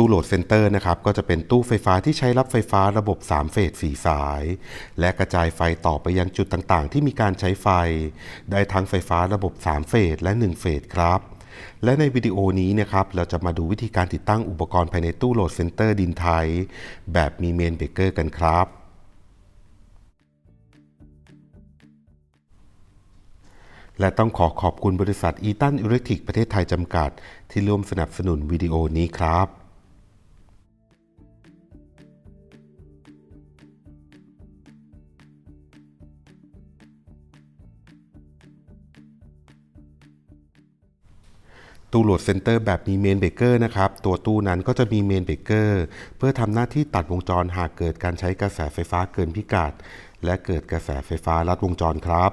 ตู้โหลดเซ็นเตอร์นะครับก็จะเป็นตู้ไฟฟ้าที่ใช้รับไฟฟ้าระบบ 3 เฟส4สาย และกระจายไฟต่อไปยังจุดต่างๆ ที่มีการใช้ไฟ ได้ทั้งไฟฟ้าระบบ 3 เฟสและ 1 เฟสครับและในวิดีโอนี้นะครับเราจะมาดูวิธีการติดตั้งอุปกรณ์ภายในตู้โหลดเซ็นเตอร์ดินไทย แบบมีเมนเบเกอร์กันครับและต้องขอขอบคุณบริษัทอีตันอิเล็กทริกประเทศไทยจำกัด ที่ร่วมสนับสนุนวิดีโอนี้ครับ ตู้โหลดเซนเตอร์แบบมีเมนเบเกอร์นะครับ ตัวตู้นั้นก็จะมีเมนเบเกอร์เพื่อทำหน้าที่ตัดวงจรหากเกิดการใช้กระแสไฟฟ้าเกินพิกัด และเกิดกระแสไฟฟ้าลัดวงจรครับ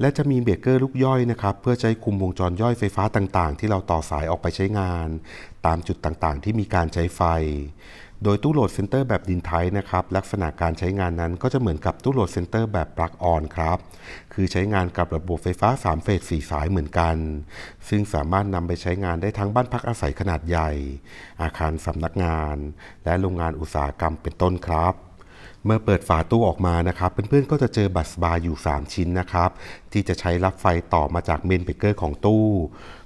และจะมีเบเกอร์ลูกย่อยนะครับเพื่อใช้คุมวงจรย่อยไฟฟ้าต่างๆ ที่เราต่อสายออกไปใช้งาน ตามจุดต่างๆ ที่มีการใช้ไฟ โดยตู้โหลดเซนเตอร์แบบดินไทยนะครับลักษณะการใช้งานนั้นก็จะเหมือนกับตู้โหลดเซนเตอร์แบบปลั๊กออนครับคือใช้งานกับระบบไฟฟ้า 3 เฟส4สายเหมือนกัน ซึ่งสามารถนำไปใช้งานได้ทั้งบ้านพักอาศัยขนาดใหญ่ อาคารสำนักงาน และโรงงานอุตสาหกรรมเป็นต้นครับเมื่อเปิดฝาตู้ออกมานะครับ เพื่อนๆก็จะเจอบัสบาร์อยู่ 3 ชิ้นนะครับ ที่จะใช้รับไฟต่อมาจากเมนเบกเกอร์ของตู้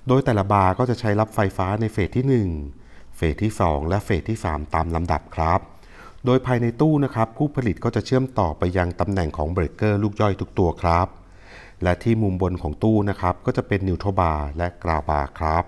โดยแต่ละบาร์ก็จะใช้รับไฟฟ้าในเฟสที่ 1 เฟสที่ 2 และเฟสที่ 3 ตามลำดับครับ โดยภายในตู้นะครับผู้ผลิตก็จะเชื่อมต่อไปยังตำแหน่งของเบรกเกอร์ลูกย่อยทุกตัวครับ และที่มุมบนของตู้นะครับก็จะเป็นนิวโทรบาร์และกราวบาร์ครับ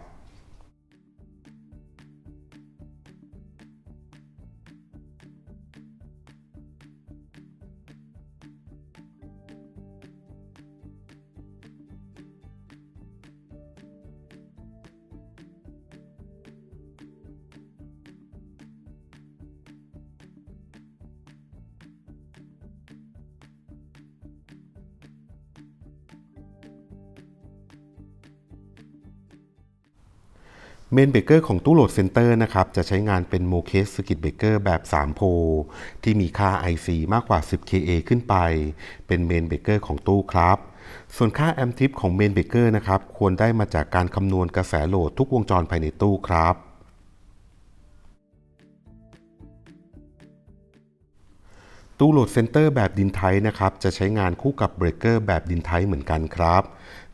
เมนเบเกอร์ของตู้โหลดเซ็นเตอร์นะครับจะใช้งานเป็นโมเคสสกิตเบเกอร์แบบ 3 โพลที่มีค่า IC มากกว่า 10 KA ขึ้นไป เป็นเมนเบเกอร์ของตู้ครับ ส่วนค่าแอมทิปของเมนเบเกอร์นะครับควรได้มาจากการคำนวณกระแสโหลดทุกวงจรภายในตู้ครับ ตู้โหลดเซ็นเตอร์แบบดินไทยนะครับจะใช้งานคู่กับเบรกเกอร์แบบดินไทยเหมือนกันครับ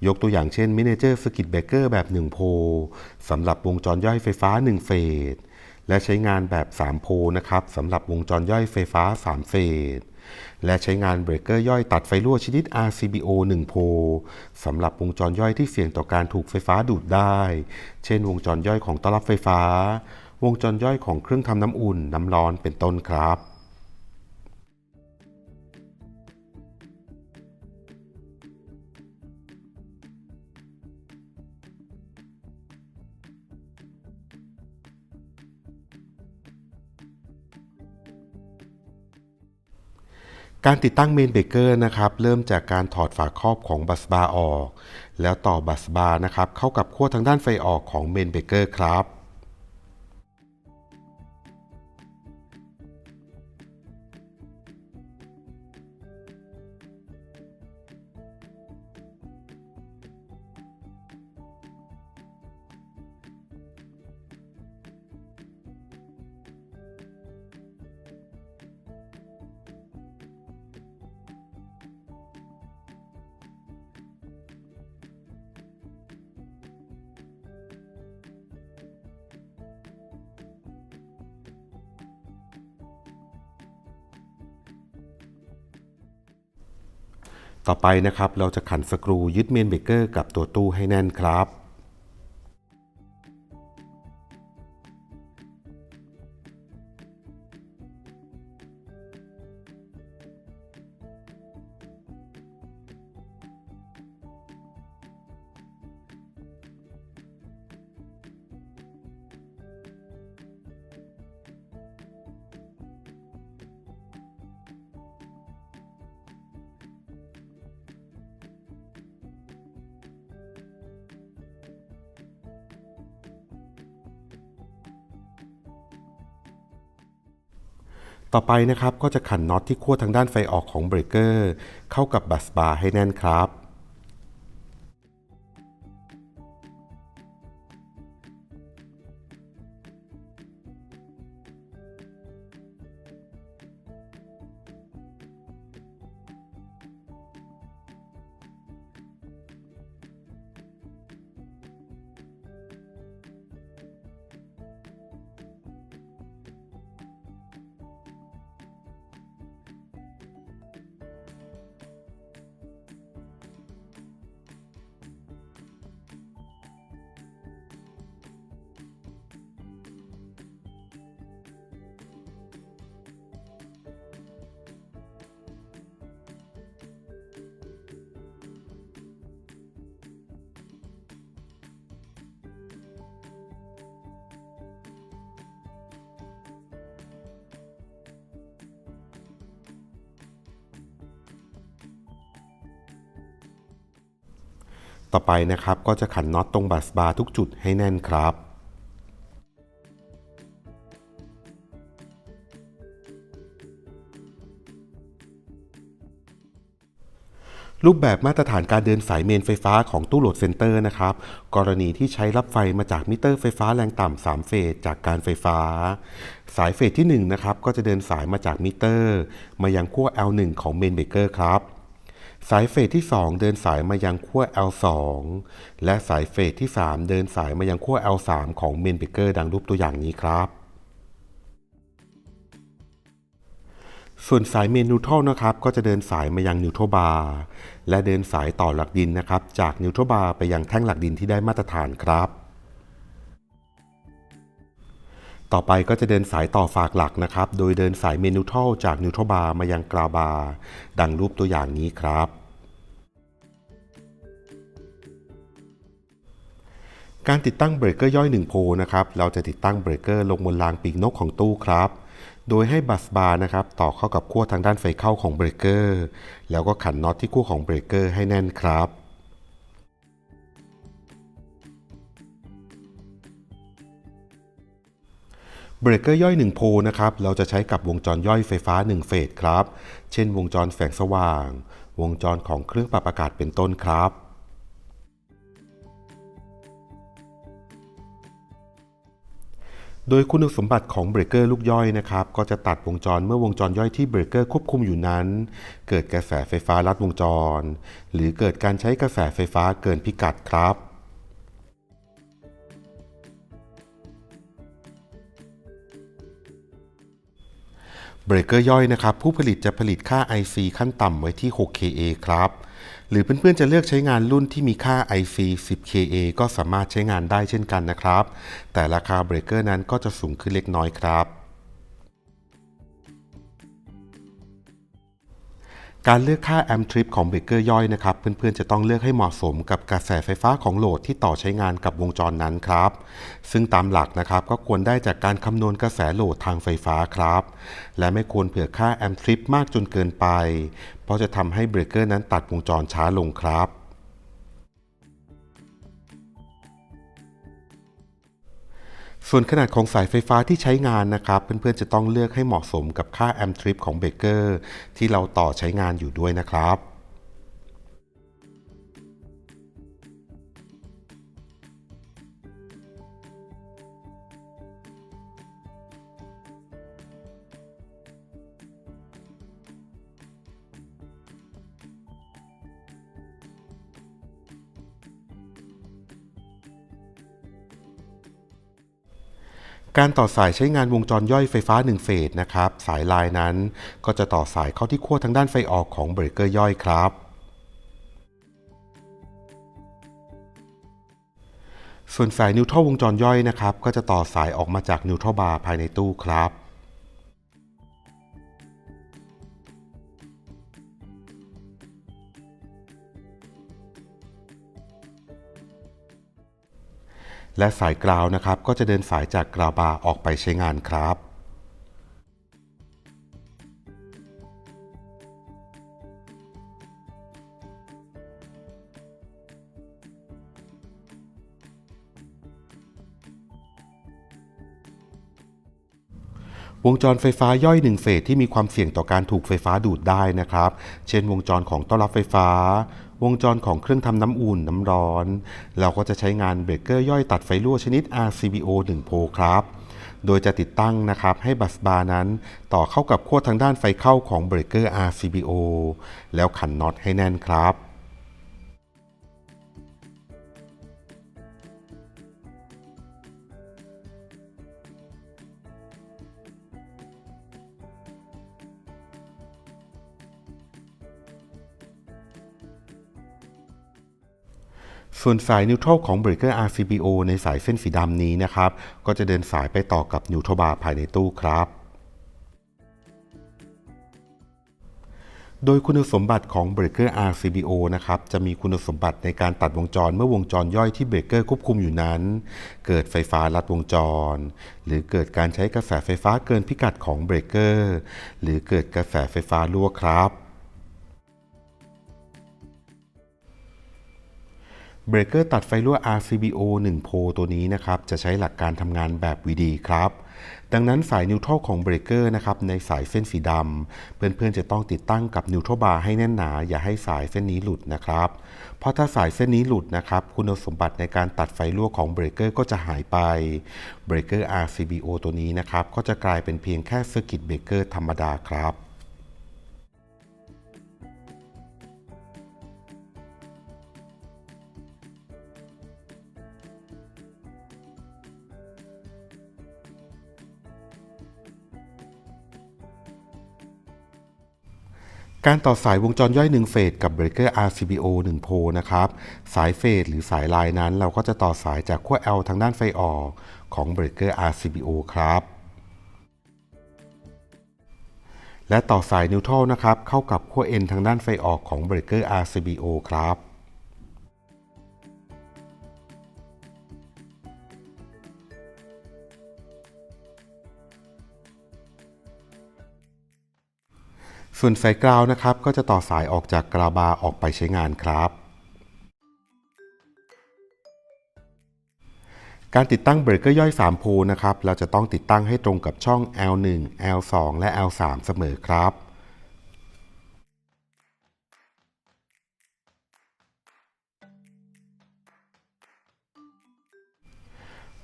ยกตัวอย่างเช่นมินเจอร์สกิตเบรกเกอร์แบบ 1 โพลสำหรับวงจรย่อยไฟฟ้า 1 เฟส และใช้งานแบบ 3 โพลนะครับสำหรับวงจรย่อยไฟฟ้า 3 เฟสและใช้งานเบรกเกอร์ย่อยตัดไฟรั่วชนิด RCBO 1 โพลสำหรับวงจรย่อยที่เสี่ยงต่อการถูกไฟฟ้าดูดได้ เช่น วงจรย่อยของต้อรับไฟฟ้า วงจรย่อยของเครื่องทำน้ำอุ่นน้ำร้อนเป็นต้นครับ การติดตั้งเมนเบเกอร์นะครับเริ่มจากการถอดฝาครอบของบัสบาร์ออก แล้วต่อบัสบาร์นะครับเข้ากับขั้วทางด้านไฟออกของเมนเบเกอร์ครับ ต่อไปนะครับเราจะขันสกรูยึดเมนเบรกเกอร์กับตัวตู้ให้แน่นครับ ต่อไปนะครับก็จะขันน็อตที่ขั้วทางด้านไฟออกของเบรกเกอร์เข้ากับบัสบาร์ให้แน่นครับ ต่อไปนะครับก็จะขันน็อตตรงบัสบาร์ทุกจุดให้แน่นครับ รูปแบบมาตรฐานการเดินสายเมนไฟฟ้าของตู้โหลดเซ็นเตอร์นะครับ กรณีที่ใช้รับไฟมาจากมิเตอร์ไฟฟ้าแรงต่ำ 3 เฟสจากการไฟฟ้า สายเฟสที่1นะครับก็จะเดินสายมาจากมิเตอร์ มายังขั้ว L1 ของเมนเบรกเกอร์ครับ สายเฟสที่ 2 เดินสายมายังขั้ว L2 และสายเฟสที่ 3 เดินสายมายังขั้ว L3 ของเมนเบกเกอร์ดังรูปตัวอย่างนี้ครับ ส่วนสายเมนนิวทรัลนะครับ ก็จะเดินสายมายังนิวทรัลบาร์และเดินสายต่อหลักดินนะครับ จากนิวทรัลบาร์ไปยังแท่งหลักดินที่ได้มาตรฐานครับต่อไปก็จะเดินสายต่อฝากหลักนะครับ โดยเดินสายเมนนิวทรัลจากนิวทรบาร์มายังกราวบาร์ดังรูปตัวอย่างนี้ครับ การติดตั้งเบรกเกอร์ย่อย1โพนะครับ เราจะติดตั้งเบรกเกอร์ลงบนรางปีกนกของตู้ครับ โดยให้บัสบาร์นะครับต่อเข้ากับขั้วทางด้านไฟเข้าของเบรกเกอร์ แล้วก็ขันน็อตที่ขั้วของเบรกเกอร์ให้แน่นครับเบรกเกอร์ย่อย 1 โพนะครับ เราจะใช้กับวงจรย่อยไฟฟ้า 1 เฟสครับ เช่นวงจรแสงสว่าง วงจรของเครื่องปรับอากาศเป็นต้นครับ โดยคุณสมบัติของเบรกเกอร์ลูกย่อยนะครับ ก็จะตัดวงจรเมื่อวงจรย่อยที่เบรกเกอร์ควบคุมอยู่นั้น เกิดกระแสไฟฟ้าลัดวงจร หรือเกิดการใช้กระแสไฟฟ้าเกินพิกัดครับเบรกเกอร์ย่อยนะครับ ผู้ผลิตจะผลิตค่า IC ขั้นต่ำไว้ที่ 6KA ครับ หรือเพื่อนๆจะเลือกใช้งานรุ่นที่มีค่า IC 10KA ก็สามารถใช้งานได้เช่นกันนะครับ แต่ราคาเบรกเกอร์นั้นก็จะสูงขึ้นเล็กน้อยครับการเลือกค่าแอมทริปของเบรกเกอร์ย่อยนะครับ เพื่อนๆจะต้องเลือกให้เหมาะสมกับกระแสไฟฟ้าของโหลดที่ต่อใช้งานกับวงจรนั้นครับ ซึ่งตามหลักนะครับก็ควรได้จากการคำนวณกระแสโหลดทางไฟฟ้าครับ และไม่ควรเผื่อค่าแอมทริปมากจนเกินไป เพราะจะทำให้เบรกเกอร์นั้นตัดวงจรช้าลงครับ ส่วนขนาดของสายไฟฟ้าที่ใช้งานนะครับ เพื่อนๆจะต้องเลือกให้เหมาะสมกับค่าแอมทริปของเบรกเกอร์ที่เราต่อใช้งานอยู่ด้วยนะครับ การต่อสายใช้งานวงจรย่อยไฟฟ้า 1 เฟสนะครับ สายลายนั้นก็จะต่อสายเข้าที่ขั้วทางด้านไฟออกของเบรกเกอร์ย่อยครับส่วนสายนิวทรัลวงจรย่อยนะครับ ก็จะต่อสายออกมาจากนิวทรัลบาร์ภายในตู้ครับ และสายกราวนะครับก็จะเดินสายจากกราวบาร์ออกไปใช้งานครับ วงจรไฟฟ้าย่อย1เฟสที่มีความเสี่ยงต่อการถูกไฟฟ้าดูดได้นะครับ เช่น วงจรของต้อรับไฟฟ้า วงจรของเครื่องทำน้ำอุ่นน้ำร้อน เราก็จะใช้งานเบรกเกอร์ย่อยตัดไฟรั่วชนิด RCBO 1 โพครับโดยจะติดตั้งนะครับให้บัสบาร์นั้น ต่อเข้ากับขั้วทางด้านไฟเข้าของเบรกเกอร์ RCBO แล้วขันน็อตให้แน่นครับ ส่วนสายนิวทรัลของเบรกเกอร์ RCBO ในสายเส้นสีดำนี้นะครับ ก็จะเดินสายไปต่อกับนิวทรบาร์ภายในตู้ครับโดยคุณสมบัติของเบรกเกอร์ RCBO นะครับจะมีคุณสมบัติในการตัดวงจรเมื่อวงจรย่อยที่เบรกเกอร์ควบคุมอยู่นั้น เกิดไฟฟ้าลัดวงจร หรือเกิดการใช้กระแสไฟฟ้าเกินพิกัดของเบรกเกอร์หรือเกิดกระแสไฟฟ้ารั่วครับ เบรกเกอร์ตัดไฟรั่ว RCBO 1 โพตัวนี้นะครับจะใช้หลักการทำงานแบบ VD ครับ ดังนั้นสายนิวทรัลของเบรกเกอร์นะครับในสายเส้นสีดำเพื่อนๆจะต้องติดตั้งกับนิวทรัลบาร์ให้แน่นหนา อย่าให้สายเส้นนี้หลุดนะครับ เพราะถ้าสายเส้นนี้หลุดนะครับคุณสมบัติในการตัดไฟรั่วของเบรกเกอร์ก็จะหายไปเบรกเกอร์ RCBO ตัวนี้นะครับก็จะกลายเป็นเพียงแค่เซอร์กิตเบรกเกอร์ธรรมดาครับ การต่อสายวงจรย่อย 1 เฟสกับเบรกเกอร์ RCBO 1 โพลนะครับ สายเฟสหรือสายลายนั้น เราก็จะต่อสายจากขั้ว L ทางด้านไฟออกของเบรกเกอร์ RCBO ครับ และต่อสายนิวทรัลนะครับ เข้ากับขั้ว N ทางด้านไฟออกของเบรกเกอร์ RCBO ครับ ส่วนสายกราวนะครับก็จะต่อสายออกจากกราบาออกไปใช้งานครับ การติดตั้งเบรกเกอร์ย่อย 3 โพลนะครับ เราจะต้องติดตั้งให้ตรงกับช่อง L1 L2 และ L3 เสมอครับ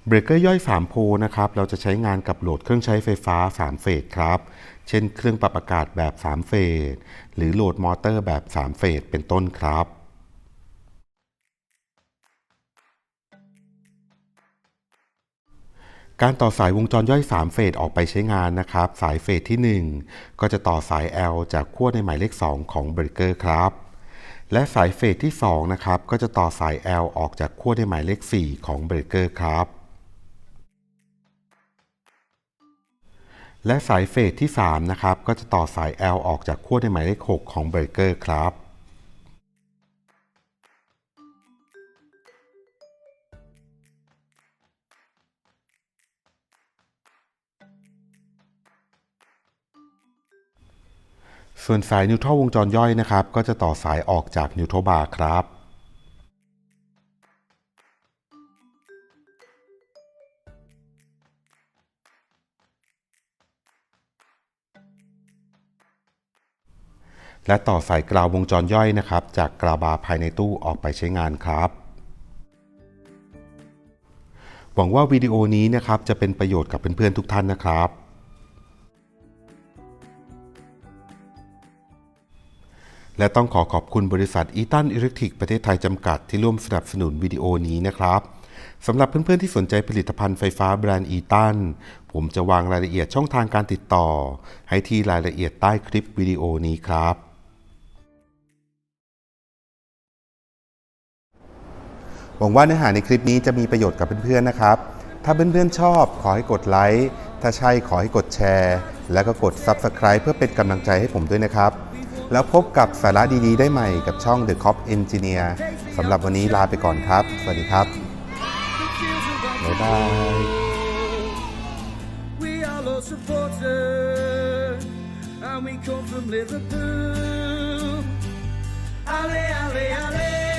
เบรกเกอร์ย่อย 3 โพลนะครับ เราจะใช้งานกับโหลดเครื่องใช้ไฟฟ้า 3 เฟสครับ เช่นเครื่องปรับอากาศแบบ 3 เฟส หรือโหลดมอเตอร์แบบ 3 เฟส เป็นต้นครับ การต่อสายวงจรย่อย 3 เฟสออกไปใช้งานนะครับ สายเฟสที่ 1 ก็จะต่อสาย L จากขั้วในหมายเลข 2 ของเบรกเกอร์ครับและสายเฟสที่ 2 นะครับ ก็จะต่อสาย L ออกจากขั้วในหมายเลข 4 ของเบรกเกอร์ครับ และสายเฟสที่ 3 นะครับ ก็จะต่อสาย L ออกจากขั้วในหมายเลข 6 ของเบรกเกอร์ครับ ส่วนสายนิวทรัลวงจรย่อยนะครับ ก็จะต่อสายออกจากนิวทรัลบาร์ครับ และต่อสายกราววงจรย่อยนะครับ จากกราวบาร์ภายในตู้ออกไปใช้งานครับ หวังว่าวิดีโอนี้นะครับจะเป็นประโยชน์กับเพื่อนๆทุกท่านนะครับ และต้องขอขอบคุณบริษัทอีตันอิเล็กทริกประเทศไทยจำกัดที่ร่วมสนับสนุนวิดีโอนี้นะครับสำหรับเพื่อนๆที่สนใจผลิตภัณฑ์ไฟฟ้าแบรนด์อีตัน ผมจะวางรายละเอียดช่องทางการติดต่อ ให้ที่รายละเอียดใต้คลิปวิดีโอนี้ครับ หวังว่าเนื้อหาในคลิปนี้จะมีประโยชน์กับเพื่อนๆนะครับ ถ้าเพื่อนๆชอบขอให้กดไลค์ ถ้าใช่ขอให้กดแชร์ แล้วก็กด Subscribe เพื่อเป็นกำลังใจให้ผมด้วยนะครับ แล้วพบกับสาระดีๆ ได้ใหม่กับช่อง The Cop Engineer สำหรับวันนี้ลาไปก่อนครับ สวัสดีครับ บ๊ายบาย We are all supporters, and we come from Liverpool. Ale, ale,